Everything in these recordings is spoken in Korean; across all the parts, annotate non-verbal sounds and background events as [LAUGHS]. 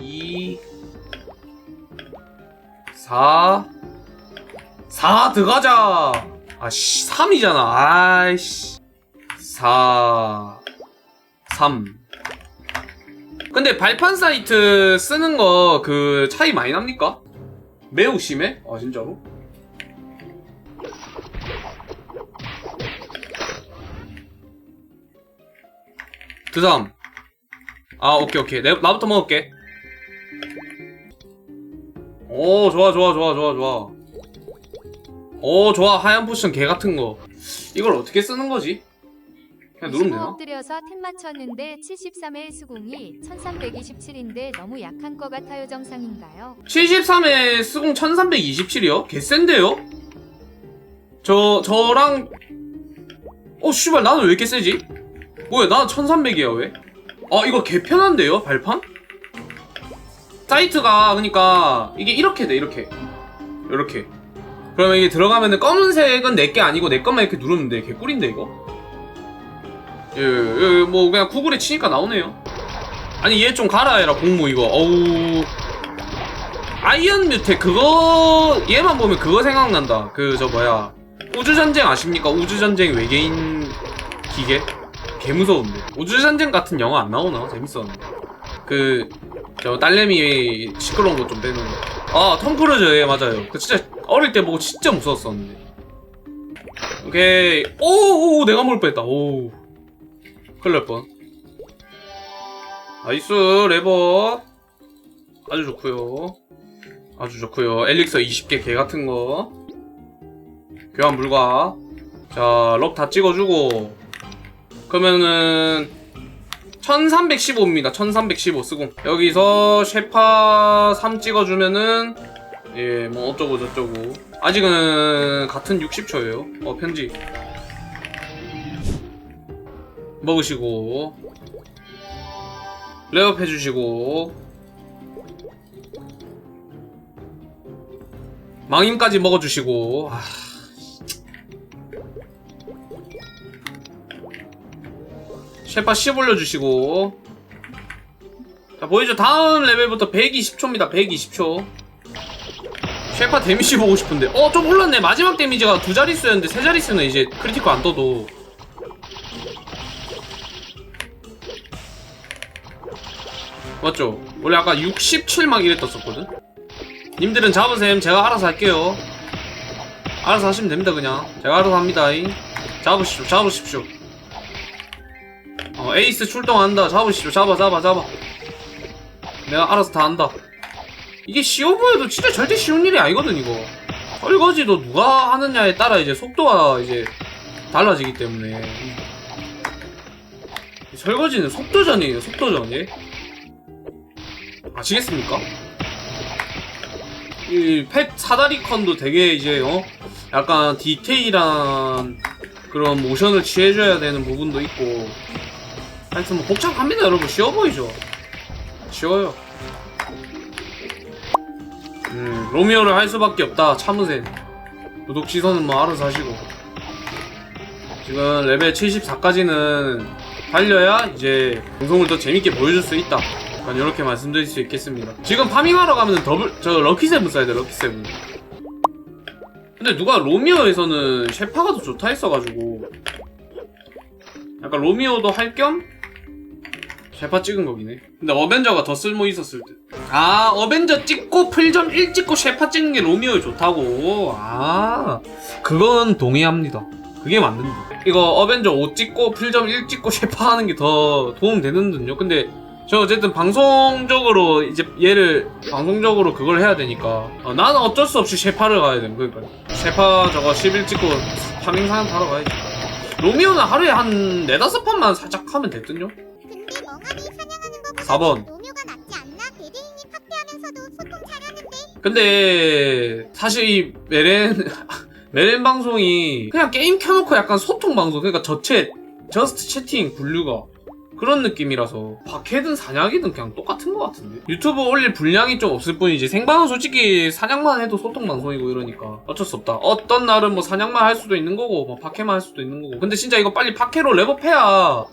2 4 4 들어가자. 아씨 3이잖아. 아이씨. 4 3 근데 발판 사이트 쓰는 거 그 차이 많이 납니까? 매우 심해? 아 진짜로? 드삼 아 오케이 오케이. 내, 나부터 먹을게 오 좋아 좋아 좋아 좋아 좋아 오 좋아 하얀 포션 개 같은 거 이걸 어떻게 쓰는 거지? 그냥 누르면 되나? 엎드려서 템 맞췄는데 73의 수공이 1327인데 너무 약한 것 같아요 정상인가요? 73에 스공 1327이요? 개센데요? 저, 저랑, 어, 씨발, 나는 왜 이렇게 세지? 뭐야, 나는 1300이야, 왜? 아, 이거 개 편한데요, 발판? 사이트가, 그니까, 이게 이렇게 돼, 이렇게. 이렇게. 그러면 이게 들어가면은 검은색은 내게 아니고 내 것만 이렇게 누르면 돼. 개꿀인데, 이거? 예, 예, 뭐, 그냥 구글에 치니까 나오네요. 아니, 얘좀 갈아 해라, 공무, 이거. 어우. 아이언 뮤테 그거 얘만 보면 그거 생각난다. 그 저 뭐야 우주 전쟁 아십니까? 우주 전쟁 외계인 기계 개 무서운데 우주 전쟁 같은 영화 안 나오나 재밌었는데 그 저 딸내미 시끄러운 거 좀 빼는 거아톰 크루즈 예 맞아요. 그 진짜 어릴 때 보고 진짜 무서웠었는데. 오케이. 오오 내가 먹을 뻔했다. 오. 큰일 날뻔. 나이스 레버. 아주 좋고요. 아주 좋고요. 엘릭서 20개 개 같은 거. 교환 불가. 자 럭 다 찍어주고. 그러면은 1315입니다. 1315 쓰고. 여기서 쉐파 3 찍어주면은 예 뭐 어쩌고 저쩌고. 아직은 같은 60초예요. 어 편지. 먹으시고. 레업 해주시고. 망임까지 먹어주시고. 아... 셰파 10 올려주시고. 자 보이죠? 다음 레벨부터 120초입니다. 120초. 셰파 데미지 보고 싶은데. 어 좀 올랐네. 마지막 데미지가 두 자릿수였는데 세 자릿수는 이제 크리티컬 안 떠도. 맞죠? 원래 아까 67막 이랬 떴었거든? 님들은 잡으셈. 제가 알아서 할게요. 알아서 하시면 됩니다 그냥. 제가 알아서 합니다 잉. 잡으십시오. 잡으십시오 어 에이스 출동한다. 잡으십시오. 잡아 잡아 잡아. 내가 알아서 다 한다. 이게 쉬워 보여도 진짜 절대 쉬운 일이 아니거든 이거. 설거지도 누가 하느냐에 따라 이제 속도가 이제 달라지기 때문에. 이 설거지는 속도전이에요 속도전. 예? 아시겠습니까? 이펫 사다리 컨도 되게 이제 어? 약간 디테일한 그런 모션을 취해줘야 되는 부분도 있고 하여튼 뭐 복잡합니다 여러분. 쉬워 보이죠? 쉬워요. 음 로미오를 할 수밖에 없다 참으셈 구독 취소는 뭐 알아서 하시고. 지금 레벨 74까지는 달려야 이제 방송을 더 재밌게 보여줄 수 있다. 약간 이렇게 말씀드릴 수 있겠습니다. 지금 파밍하러 가면 더블 저 럭키 세븐 써야 돼 럭키 세븐. 근데 누가 로미오에서는 셰파가 더 좋다 했어가지고. 약간 로미오도 할 겸 셰파 찍은 거긴 해. 근데 어벤져가 더 쓸모 있었을 때. 아 어벤져 찍고 풀점 1 찍고 셰파 찍는 게 로미오에 좋다고. 아 그건 동의합니다. 그게 맞는다. 이거 어벤져 5 찍고 풀점 1 찍고 셰파 하는 게 더 도움 되는 듯요. 근데 저 어쨌든 방송적으로 이제 얘를 방송적으로 그걸 해야 되니까 어, 나는 어쩔 수 없이 셰파를 가야 돼 그러니까 셰파 저거 10일 찍고 파밍 사람 타러 가야지 로미오는 하루에 한 네다섯 판만 살짝 하면 됐든요 4번. 로묘가 낫지 않나? 배드인이 파괴하면서도 소통 잘하는데. 근데 사실 이 메렌 [LAUGHS] 메렌 방송이 그냥 게임 켜놓고 약간 소통 방송 그러니까 저챗 저스트 채팅 분류가 그런 느낌이라서 박해든 사냥이든 그냥 똑같은 것 같은데? 유튜브 올릴 분량이 좀 없을 뿐이지 생방은 솔직히 사냥만 해도 소통 방송이고 이러니까 어쩔 수 없다. 어떤 날은 뭐 사냥만 할 수도 있는 거고 뭐 박해만 할 수도 있는 거고. 근데 진짜 이거 빨리 박해로 랩업해야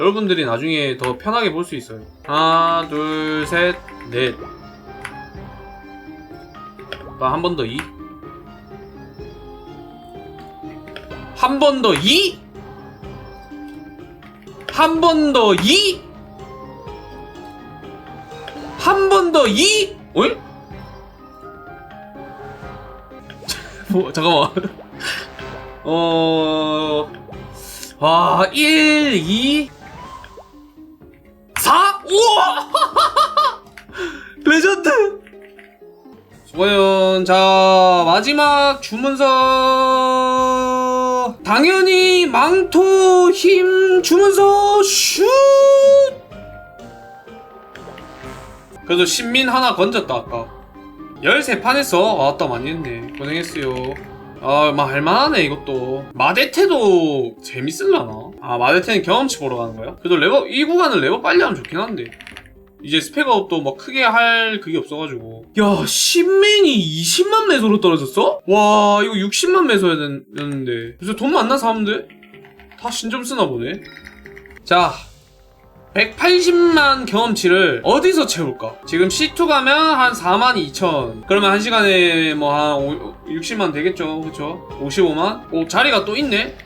여러분들이 나중에 더 편하게 볼 수 있어요 하나 둘셋 넷. 한 번 더 2. 한 번 더 2. 한 번 더 2. 한 번 더 2. 어이? [LAUGHS] 뭐, 잠깐만. [LAUGHS] 어, 아, 1, 2, 4? 우와! [LAUGHS] 레전드! 수고연, 자, 마지막 주문서. 당연히 망토 힘 주문서 슛! 그래도 신민 하나 건졌다, 아까. 13판 했어. 아따, 많이 했네. 고생했어요. 아, 막 할만하네, 이것도. 마데테도 재밌을라나? 아, 마데테는 경험치 보러 가는 거야? 그래도 레버, 이 구간은 레버 빨리 하면 좋긴 한데. 이제 스펙업도 막 크게 할 그게 없어가지고. 야, 신맨이 20만 매소로 떨어졌어? 와, 이거 60만 매소야 되는데. 그래서 돈 많나 사람들? 다 신점 쓰나 보네. 자, 180만 경험치를 어디서 채울까? 지금 C2 가면 한 4만 2천. 그러면 한 시간에 뭐 한 60만 되겠죠, 그쵸? 55만? 오, 자리가 또 있네?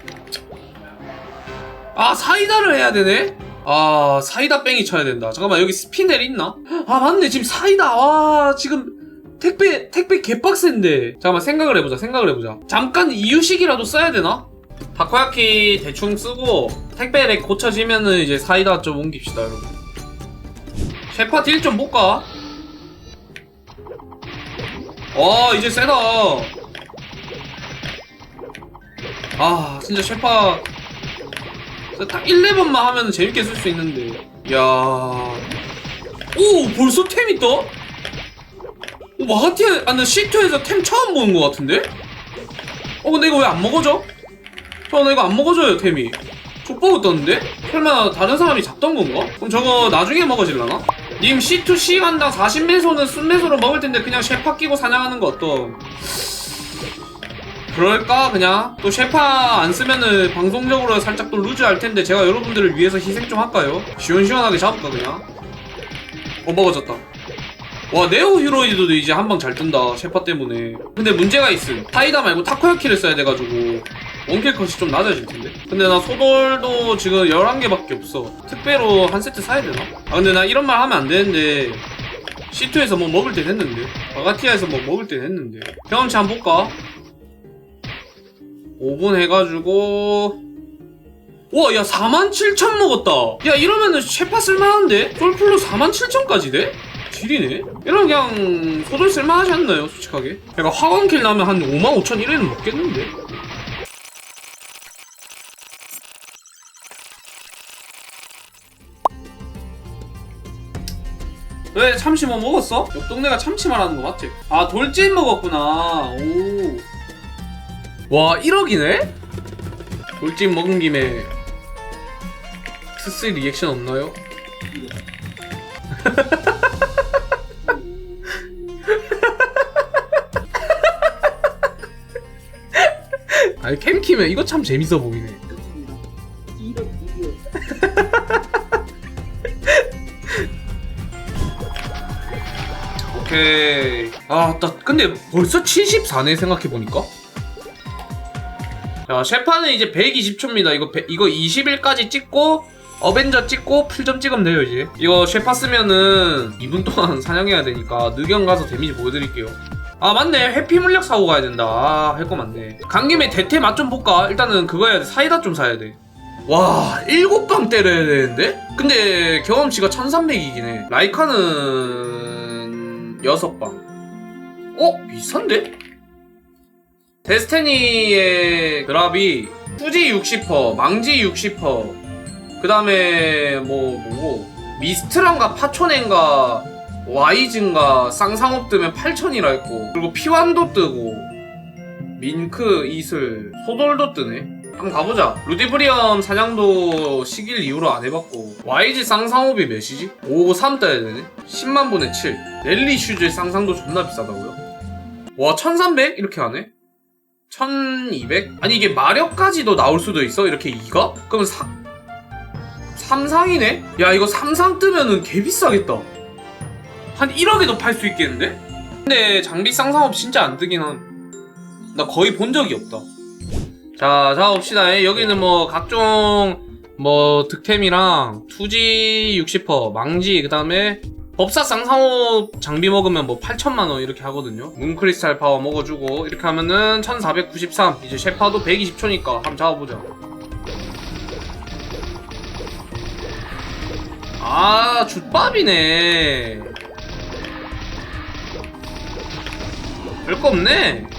아, 사이다를 해야 되네? 아, 사이다 뺑이 쳐야 된다. 잠깐만, 여기 스피넬 있나? 아, 맞네. 지금 사이다. 와, 지금 택배, 택배 개빡센데. 잠깐만, 생각을 해보자, 생각을 해보자. 잠깐 이유식이라도 써야 되나? 다코야키 대충 쓰고 택배렉 고쳐지면은 이제 사이다 좀 옮깁시다 여러분 셰파 딜좀 볼까? 와 이제 세다 아 진짜 셰파 딱 1레번만 하면 재밌게 쓸 수 있는데 야오 벌써 떠? 오 마하티아 아 나 C2에서 템 처음 보는 것 같은데? 어 근데 이거 왜 안 먹어져? 저나 이거 안 먹어줘요 템이 족보고 떴는데? 설마 다른 사람이 잡던 건가? 그럼 저거 나중에 먹어질라나? 님 C2C 간당 40매소는 순매소로 먹을 텐데 그냥 셰파 끼고 사냥하는 거 어떤 그럴까 그냥 또 셰파 안 쓰면은 방송적으로 살짝 또 루즈 할 텐데 제가 여러분들을 위해서 희생 좀 할까요? 시원시원하게 잡을까 그냥 어 먹어졌다 와 네오 히로이드도 이제 한 방 잘 뜬다 셰파 때문에 근데 문제가 있음 타이다 말고 타코야키를 써야 돼가지고 원킬 컷이 좀 낮아질 텐데 근데 나 소돌도 지금 11개밖에 없어 특배로 한 세트 사야 되나? 아 근데 나 이런 말 하면 안 되는데 C2에서 뭐 먹을 땐 했는데 바가티아에서 뭐 먹을 땐 했는데 경험치 한번 볼까? 5분 해가지고 와, 야, 47,000 먹었다. 야, 이러면은 셰파 쓸만한데? 솔플로 47,000까지 돼? 딜이네? 이러면 그냥 소돌 쓸만하지 않나요, 솔직하게? 약간 화광킬 나면 한 55,000 이래는 먹겠는데? 왜 참치 뭐 먹었어? 옆 동네가 참치 말하는 거 맞지? 아 돌찜 먹었구나 오. 와 1억이네? 돌찜 먹은 김에 트스 리액션 없나요? [LAUGHS] 아니 캠키면 이거 참 재밌어 보이네 오케이 아, 나 근데 벌써 74네 생각해 보니까 자, 셰파는 이제 120초입니다. 이거, 100 이거 20일까지 찍고, 어벤져 찍고, 풀점 찍으면 돼요, 이제. 이거 셰파 쓰면은 2분 동안 사냥해야 되니까, 느경 가서 데미지 보여드릴게요. 아, 맞네. 해피 물약 사고 가야 된다. 아, 할 거 맞네. 간 김에 대퇴 맛 좀 볼까? 일단은 그거 해야 돼. 사이다 좀 사야 돼. 와, 7방 때려야 되는데? 근데 경험치가 1300이긴 해. 라이카는 6방. 어? 비싼데? 데스티니의 드랍이 후지 60%, 망지 60%, 그 다음에 뭐 뭐고 미스트란가 파초넨가 와이즈인가 쌍상업 뜨면 8천이라 했고 그리고 피완도 뜨고 민크 이슬 소돌도 뜨네 한번 가보자 루디브리엄 사냥도 시길 이후로 안 해봤고 YG 쌍상업이 몇이지? 553 떠야 되네 10만 분의 7 랠리 슈즈의 쌍상도 존나 비싸다고요? 와 1300? 이렇게 하네? 1200? 아니 이게 마력까지도 나올 수도 있어? 이렇게 2가? 그러면 3... 3상이네? 야 이거 3상 뜨면은 개 비싸겠다 한 1억에도 팔 수 있겠는데? 근데 장비 쌍상업 진짜 안 뜨긴 한. 나 거의 본 적이 없다. 자, 자 봅시다. 여기는 뭐 각종 뭐 득템이랑 투지 60%, 망지 그다음에 법사 쌍상업 장비 먹으면 뭐 8천만 원 이렇게 하거든요. 문크리스탈 파워 먹어주고 이렇게 하면은 1493. 이제 셰파도 120초니까 한번 잡아보자. 아, jut밥이네. 별거 없네.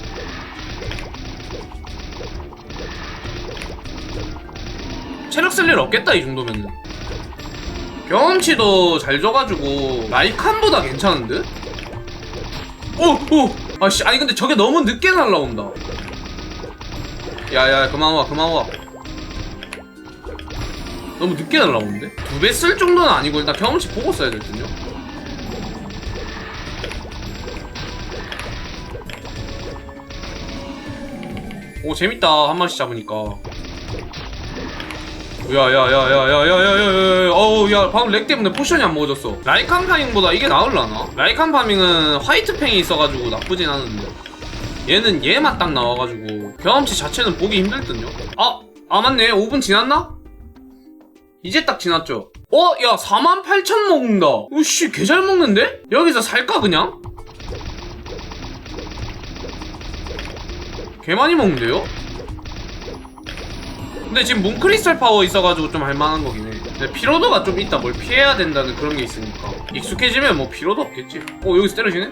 체력 쓸 일 없겠다, 이 정도면은. 경험치도 잘 줘가지고, 라이칸보다 괜찮은 듯? 오! 오! 아씨, 아니 근데 저게 너무 늦게 날라온다. 야, 야, 그만 와, 그만 와. 너무 늦게 날라오는데? 두 배 쓸 정도는 아니고 일단 경험치 보고 써야 될 듯요? 오 재밌다 한 마리씩 잡으니까 야야야야야야야야야 어우 야 방금 렉 때문에 포션이 안 먹어졌어 라이칸 파밍보다 이게 나을라나? 라이칸 파밍은 화이트 팽이 있어가지고 나쁘진 않은데 얘는 얘만 딱 나와가지고 경험치 자체는 보기 힘들 듯요? 아! 아 맞네 5분 지났나? 이제 딱 지났죠? 어? 야48,000 먹는다 우씨 개 잘 먹는데? 여기서 살까 그냥? 개 많이 먹는데요? 근데 지금 문크리스탈 파워 있어가지고 좀 할만한 거긴 해 근데 피로도가 좀 있다 뭘 피해야 된다는 그런 게 있으니까 익숙해지면 뭐 피로도 없겠지 어 여기서 때려지네?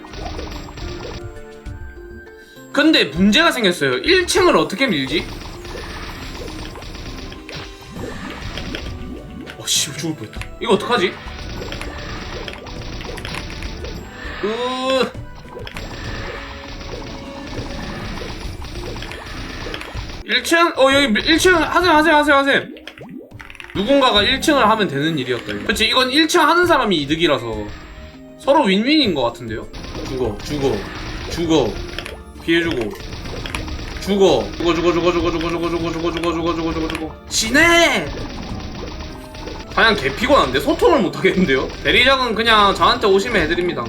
근데 문제가 생겼어요 1층을 어떻게 밀지? 어, 씨, 죽을 뻔했다. 이거 어떡하지? 으. 일층어 여기 1층 하세요 하세요 하세요 하세요 누군가가 1층을 하면 되는 일이었다 이거 그치 이건 1층 하는 사람이 이득이라서 서로 윈윈인 것 같은데요? 죽어 죽어 죽어 피해주고 죽어 죽어 죽어 죽어 죽어 죽어 죽어 죽어 죽어 죽어 죽어 죽어 죽어 죽어 지네 그냥 개 피곤한데 소통을 못 하겠는데요? 대리작은 그냥 저한테 오시면 해드립니다.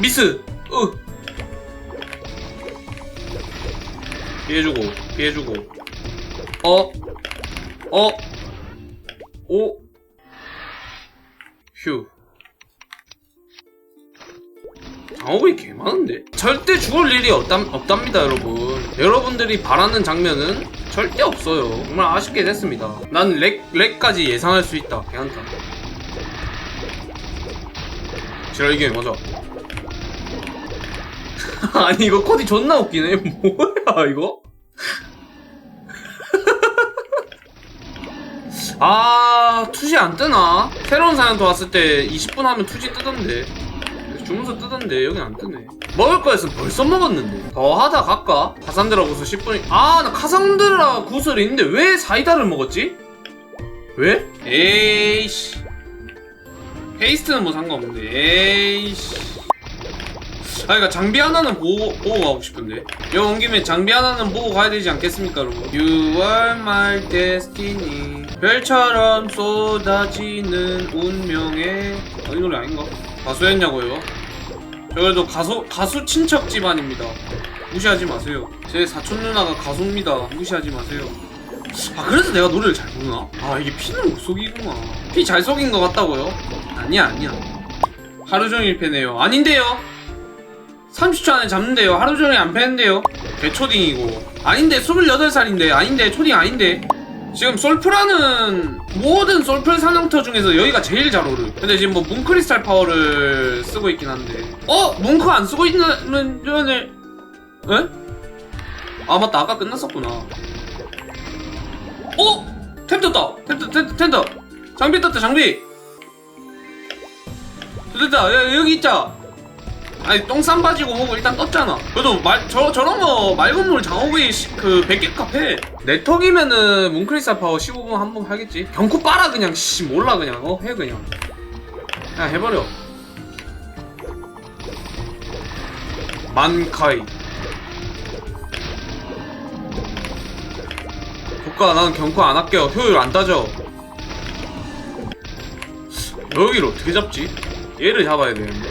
미스, 으. 피해주고, 피해주고. 어, 어, 오, 휴. 장어구이 개 많은데? 절대 죽을 일이 없다, 없답니다, 여러분. 여러분들이 바라는 장면은 절대 없어요. 정말 아쉽게 됐습니다. 난 렉, 렉까지 예상할 수 있다. 괜찮다. 지랄 이게 맞아. [LAUGHS] 아니 이거 코디 존나 웃기네. [LAUGHS] 뭐야 이거? [LAUGHS] 아 투시 안 뜨나? 새로운 사연 도 왔을 때 20분 하면 투시 뜨던데. 주문서 뜨던데 여긴 안 뜨네. 먹을 거였으면 벌써 먹었는데. 더 하다 갈까? 카산드라 구슬 10분이. 아, 나 카산드라 구슬이 있는데 왜 사이다를 먹었지? 왜? 에이씨. 페이스트는 뭐 상관없는데. 에이씨. 아, 그니까 장비 하나는 보고, 보고 가고 싶은데. 여기 온 김에 장비 하나는 보고 가야 되지 않겠습니까, 여러분? You are my destiny. 별처럼 쏟아지는 운명의. 어, 이 노래 아닌가? 가수였냐고요? 저 그래도 가수, 가수 친척 집안입니다. 무시하지 마세요. 제 사촌 누나가 가수입니다. 무시하지 마세요. 아, 그래서 내가 노래를 잘 부르나? 아, 이게 피는 못 속이구나. 피 잘 속인 것 같다고요? 아니야, 아니야. 하루 종일 패네요. 아닌데요? 30초 안에 잡는데요. 하루 종일 안 패는데요. 대초딩이고. 아닌데, 28살인데. 아닌데, 초딩 아닌데. 지금 솔프라는 모든 솔플 사냥터 중에서 여기가 제일 잘 오르. 근데 지금 뭐 뭉크리스탈 파워를 쓰고 있긴 한데. 어? 뭉크 안 쓰고 있는 전에 에? 아 맞다 아까 끝났었구나. 어? 템 떴다. 템 떴, 템, 템 떴. 장비 떴다 장비. 됐다. 야, 여기 있자. 아니 똥싼 바지고 뭐고 일단 떴잖아. 그래도 말 저 저런 거 맑은 물 장어구이 시- 그 100개 카페 내 턱이면은 뭉크리스타 파워 15분 한 번 하겠지. 경쿠 빨아 그냥 씨 몰라 그냥 어 해 그냥. 그냥 해버려. 만카이. 조카 나는 경쿠 안 할게요. 효율 안 따져. 여기를 어떻게 잡지? 얘를 잡아야 되는데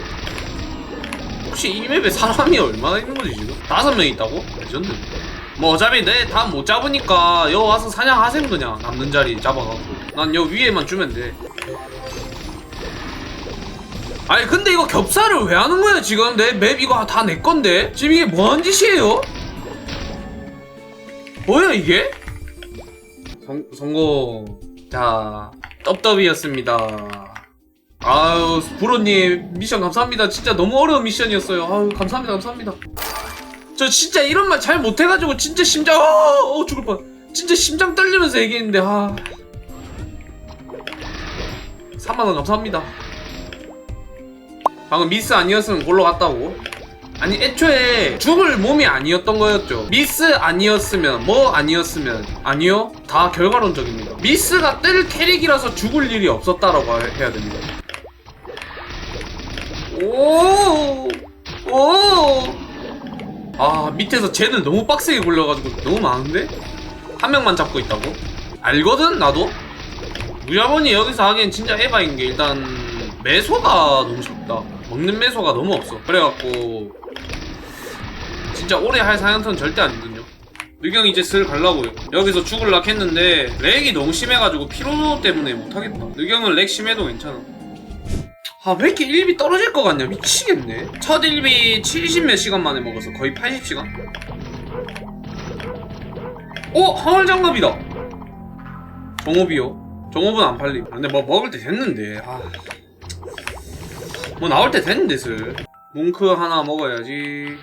혹시 이 맵에 사람이 얼마나 있는 거지 지금? 다섯 명 있다고? 레전드 뭐 어차피 내 다 못 잡으니까 여 와서 사냥하셈 그냥 남는 자리 잡아갖고 난여 위에만 주면 돼 아니 근데 이거 겹살을 왜 하는 거야 지금 내 맵 이거 다 내 건데 지금 이게 뭐하는 짓이에요? 뭐야 이게? 성, 성공 자 떡더비였습니다 아유 브로님 미션 감사합니다. 진짜 너무 어려운 미션이었어요. 아유 감사합니다 감사합니다. 저 진짜 이런 말 잘 못해가지고 진짜 심장 어, 어 죽을 뻔. 진짜 심장 떨리면서 얘기했는데 아. 3만원 감사합니다. 방금 미스 아니었으면 골로 갔다고. 아니 애초에 죽을 몸이 아니었던 거였죠. 미스 아니었으면 뭐 아니었으면 아니요. 다 결과론적입니다. 미스가 뜰 캐릭이라서 죽을 일이 없었다라고 해- 해야 됩니다 오, 오. 아 밑에서 쟤는 너무 빡세게 굴려가지고 너무 많은데? 한 명만 잡고 있다고? 알거든 나도? 무야번이 여기서 하기엔 진짜 에바인 게 일단 매소가 너무 적다. 먹는 매소가 너무 없어. 그래갖고 진짜 오래 할 사연턴 절대 아니거든요. 의경 이제 슬 갈라고요. 여기서 죽을락 했는데 렉이 너무 심해가지고 피로 때문에 못하겠다. 의경은 렉 심해도 괜찮아 아 왜 이렇게 1비 떨어질 것 같냐? 미치겠네. 첫 1비 70 몇 시간 만에 먹어서 거의 80시간? 오! 하월장갑이다. 정업이요? 정업은 안 팔림. 아, 근데 뭐 먹을 때 됐는데. 아. 뭐 나올 때 됐는데 슬. 뭉크 하나 먹어야지.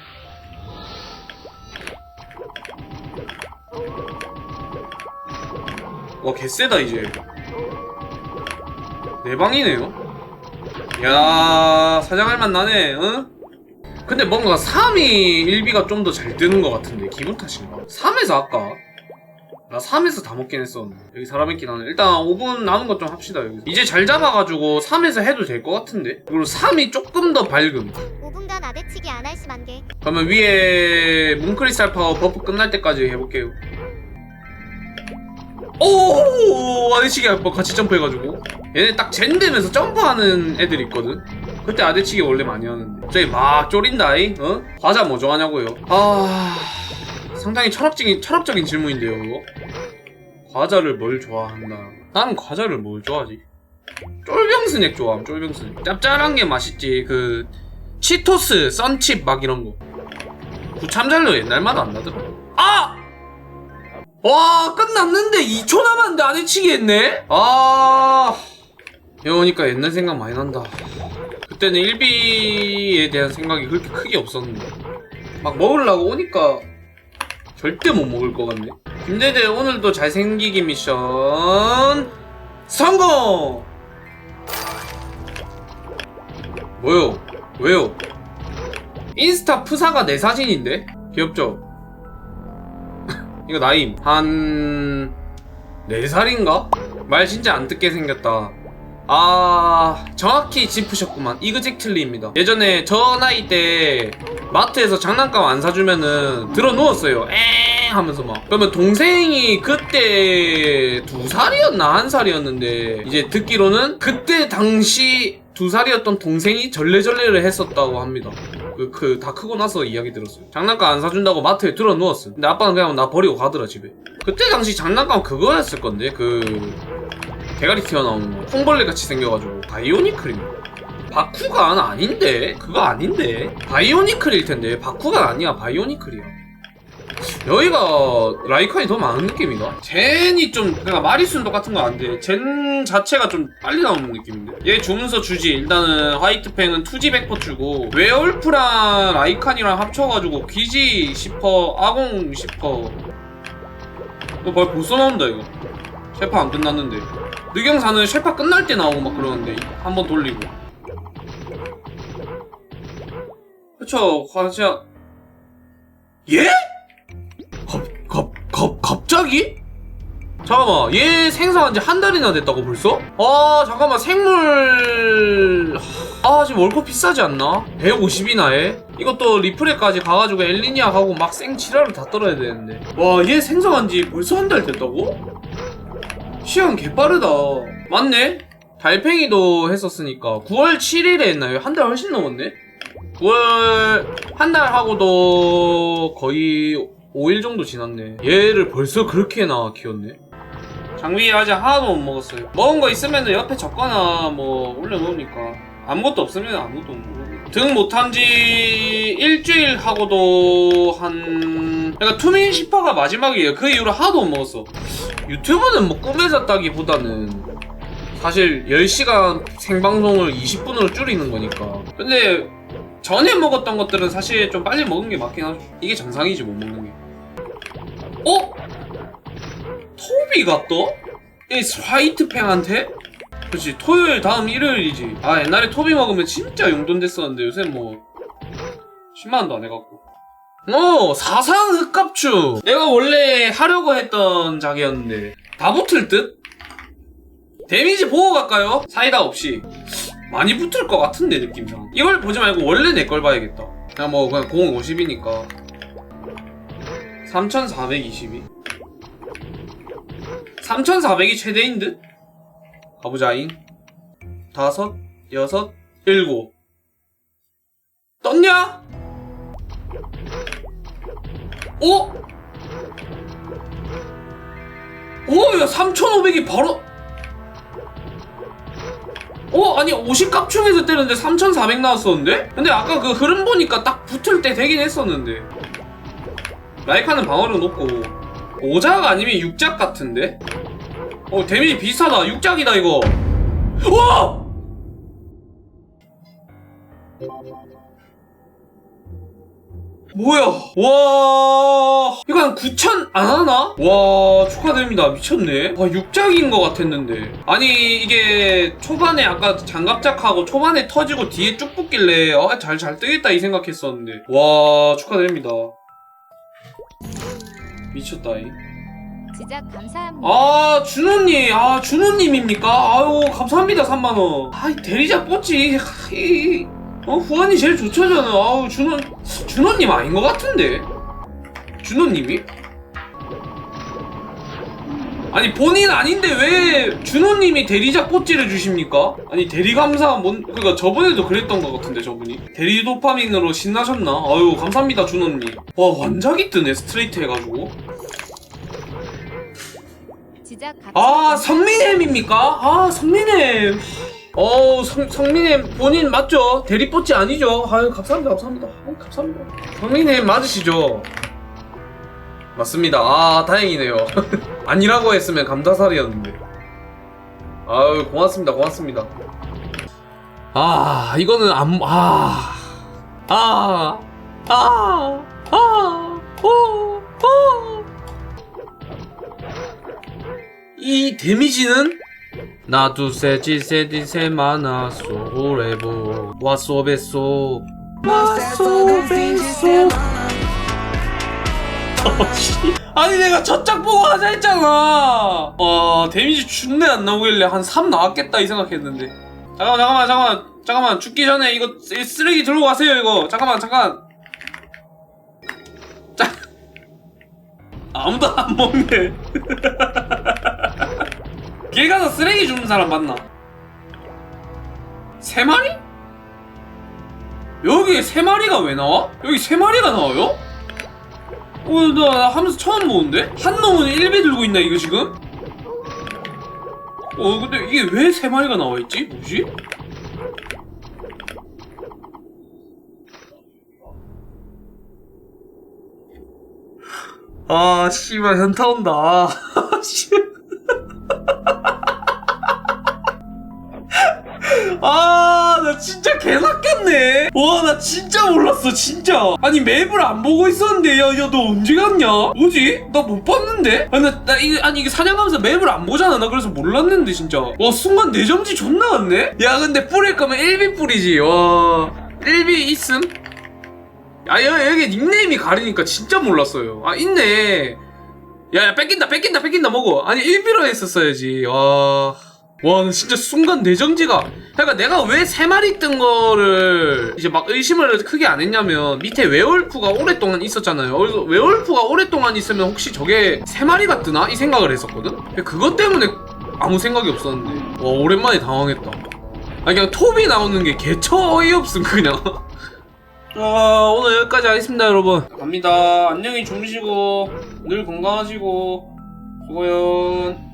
와 개쎄다 이제. 내 방이네요 야 사장할 맛 나네 응? 근데 뭔가 3이 1비가 좀 더 잘 뜨는 것 같은데 기분 탓인가? 3에서 할까? 나 3에서 다 먹긴 했었는데. 여기 사람 있긴 하네. 일단 5분 남은 것 좀 합시다 여기 이제 잘 잡아가지고 3에서 해도 될 것 같은데? 그리고 3이 조금 더 밝음. 5분간 아대치기 안할 심한게 그러면 위에 뭉크리스탈 파워 버프 끝날 때까지 해볼게요 오! 아대치기 한번 같이 점프해가지고. 얘네 딱 젠되면서 점프하는 애들 있거든. 그때 아대치기 원래 많이 하는데. 저기 막 쪼린다이? 어? 과자 뭐 좋아하냐고요? 아 상당히 철학적인 철학적인 질문인데요 이거. 과자를 뭘 좋아한다. 나는 과자를 뭘 좋아하지? 쫄병 스낵 좋아함 쫄병 스낵. 짭짤한 게 맛있지. 그 치토스 썬칩 막 이런 거. 구참잘로 옛날마다 안 나더라. 아! 와 끝났는데 2초 남았는데 안 해치기 했네? 아 이러니까 옛날 생각 많이 난다 그때는 1비에 대한 생각이 그렇게 크게 없었는데 막 먹으려고 오니까 절대 못 먹을 것 같네 김대대 오늘도 잘생기기 미션 성공! 뭐요? 왜요? 인스타 푸사가 내 사진인데? 귀엽죠? 이거 나임. 한... 4살인가? 말 진짜 안 듣게 생겼다. 아... 정확히 짚으셨구만. 이그젝틀리입니다. 예전에 저 나이 때 마트에서 장난감 안 사주면은 들어 누웠어요. 엥 하면서 막. 그러면 동생이 그때 두 살이었나? 한 살이었는데 이제 듣기로는 그때 당시 두 살이었던 동생이 절레절레를 했었다고 합니다 그, 그, 다 크고 나서 이야기 들었어요. 장난감 안 사준다고 마트에 들어 누웠어. 근데 아빠는 그냥 나 버리고 가더라, 집에. 그때 당시 장난감 그거였을 건데, 그, 대가리 튀어나오는 거. 콩벌레 같이 생겨가지고. 바이오니클인가? 바쿠간 아닌데? 그거 아닌데? 바이오니클일 텐데. 바쿠간 아니야, 바이오니클이야. 여기가 라이칸이 더 많은 느낌이다. 젠이 좀, 그러니까 마리수는 똑같은 거 아닌데, 젠 자체가 좀 빨리 나오는 느낌인데. 얘 주문서 주지. 일단은 화이트팽은 투지 백퍼 주고, 웨얼프랑 라이칸이랑 합쳐가지고, 귀지 10퍼, 아공 10퍼. 너벌 벌써 나온다, 이거. 셰파 안 끝났는데. 느경사는 셰파 끝날 때 나오고 막 그러는데, 한 번 돌리고. 그쵸, 과자. 예? 갑, 갑, 갑, 갑자기? 잠깐만, 얘 생성한 지 한 달이나 됐다고 벌써? 아, 잠깐만, 생물. 아, 지금 월급 비싸지 않나? 150이나 해? 이것도 리플에까지 가가지고 엘리니아 가고 막 생치라를 다 떨어야 되는데. 와, 얘 생성한 지 벌써 한 달 됐다고? 시간 개빠르다. 맞네? 달팽이도 했었으니까 9월 7일에 했나요? 한 달 훨씬 넘었네? 9월 한 달 하고도 거의 5일 정도 지났네. 얘를 벌써 그렇게나 키웠네? 장비 아직 하나도 못 먹었어요. 먹은 거 있으면 옆에 적거나 뭐 올려놓으니까. 아무것도 없으면 아무것도 못 먹어요 등 못한 지 일주일 하고도 한 그러니까 투민 10화가 마지막이에요. 그 이후로 하나도 못 먹었어. 유튜브는 뭐 꿈에서 따기보다는 사실 10시간 생방송을 20분으로 줄이는 거니까. 근데 전에 먹었던 것들은 사실 좀 빨리 먹은 게 맞긴 하죠. 이게 정상이지 못 먹는 게. 어? 토비가 떠? 이 화이트팽한테? 그렇지 토요일 다음 일요일이지. 아 옛날에 토비 먹으면 진짜 용돈 됐었는데 요새 뭐 10만원도 안 해갖고. 어 사상 흑갑추. 내가 원래 하려고 했던 작이었는데 다 붙을 듯? 데미지 보고 갈까요? 사이다 없이 많이 붙을 것 같은데 느낌상 이걸 보지 말고 원래 내 걸 봐야겠다 그냥 뭐 그냥 050이니까 3422 3400이 최대인 듯? 가보자잉 다섯 여섯 일곱 떴냐? 어? 오, 야, 3,500이 바로, 어? 아니 50값충에서 때렸는데 3400 나왔었는데? 근데 아까 그 흐름 보니까 딱 붙을 때 되긴 했었는데 라이카는 방어력 높고 오작 아니면 육작 같은데? 어 데미지 비슷하다. 육작이다 이거. 와! 뭐야? 와! 이거 한 9천 안 하나? 와 축하드립니다. 미쳤네. 와 6작인 것 같았는데. 아니 이게 초반에 아까 장갑작하고 초반에 터지고 뒤에 쭉 붙길래 아, 잘잘 뜨겠다 이 생각했었는데. 와 축하드립니다 미쳤다잉. 지작 감사합니다. 아 준호님. 아 준호님입니까? 아유 감사합니다 3만원. 아이 대리자 뻗지 하, 이, 어 후안이 제일 좋잖아. 아우 준호 준호님 아닌 것 같은데? 준호님이? 아니 본인 아닌데 왜 준호님이 대리자 뽀찌를 주십니까? 아니 대리감사 뭔 그니까 저번에도 그랬던 것 같은데 저분이. 대리 도파민으로 신나셨나? 아유 감사합니다 준호님. 와 완작이 뜨네 스트레이트 해가지고 아 성민햄입니까? 아 성민햄 어우 성, 성민햄 본인 맞죠? 대리뽀찌 아니죠? 아유 감사합니다 감사합니다. 아유, 감사합니다. 성민햄 맞으시죠? 맞습니다. 아 다행이네요. [LAUGHS] 아니라고 했으면 감자살이었는데. 아유 고맙습니다 고맙습니다. 아 이거는 안.. 아.. 아.. 아.. 아.. 오.. 오.. 이 데미지는 나두세 지세 디세 마나 소레보. 와소베소 와소베소 아니 내가 저짝 보고 하자 했잖아. 어 데미지 준내 안 나오길래 한 3 나왔겠다 이 생각했는데. 잠깐만 잠깐만 잠깐만. 잠깐만 죽기 전에 이거 쓰- 쓰레기 들고 가세요 이거. 잠깐만 잠깐. 자. 아무도 안 먹네 [LAUGHS] 길 가서 쓰레기 주는 사람 맞나? 세 마리? 여기 세 마리가 왜 나와? 여기 세 마리가 나와요? 어, 나 하면서 처음 보는데? 한 놈은 1배 들고 있나, 이거 지금? 어, 근데 이게 왜 세 마리가 나와있지? 뭐지? 아, 씨발, 현타 온다. [LAUGHS] [LAUGHS] 아, 나 진짜 개삭겼네. 와, 나 진짜 몰랐어, 진짜. 아니, 맵을 안 보고 있었는데, 야, 야, 너 언제 갔냐? 뭐지? 나 못 봤는데? 아니, 나, 나 이게, 아니, 이게 사냥하면서 맵을 안 보잖아. 나 그래서 몰랐는데, 진짜. 와, 순간 내점지 존나 왔네? 야, 근데 뿌릴 거면 1비 뿌리지. 와, 1비 있음? 아, 여기 닉네임이 가리니까 진짜 몰랐어요. 아, 있네. 야, 야, 뺏긴다, 뺏긴다, 뺏긴다, 먹어. 아니, 1비로 했었어야지. 와. 와, 나 진짜 순간 내정지가. 그러니까 내가 왜 세 마리 뜬 거를 이제 막 의심을 크게 안 했냐면 밑에 웨올프가 오랫동안 있었잖아요. 그래서 웨올프가 오랫동안 있으면 혹시 저게 세 마리가 뜨나? 이 생각을 했었거든? 그것 때문에 아무 생각이 없었는데. 와 오랜만에 당황했다 아 그냥 톱이 나오는 게 개처 어이없음 그냥 [LAUGHS] 아 오늘 여기까지 하겠습니다 여러분. 갑니다. 안녕히 주무시고 늘 건강하시고 수고연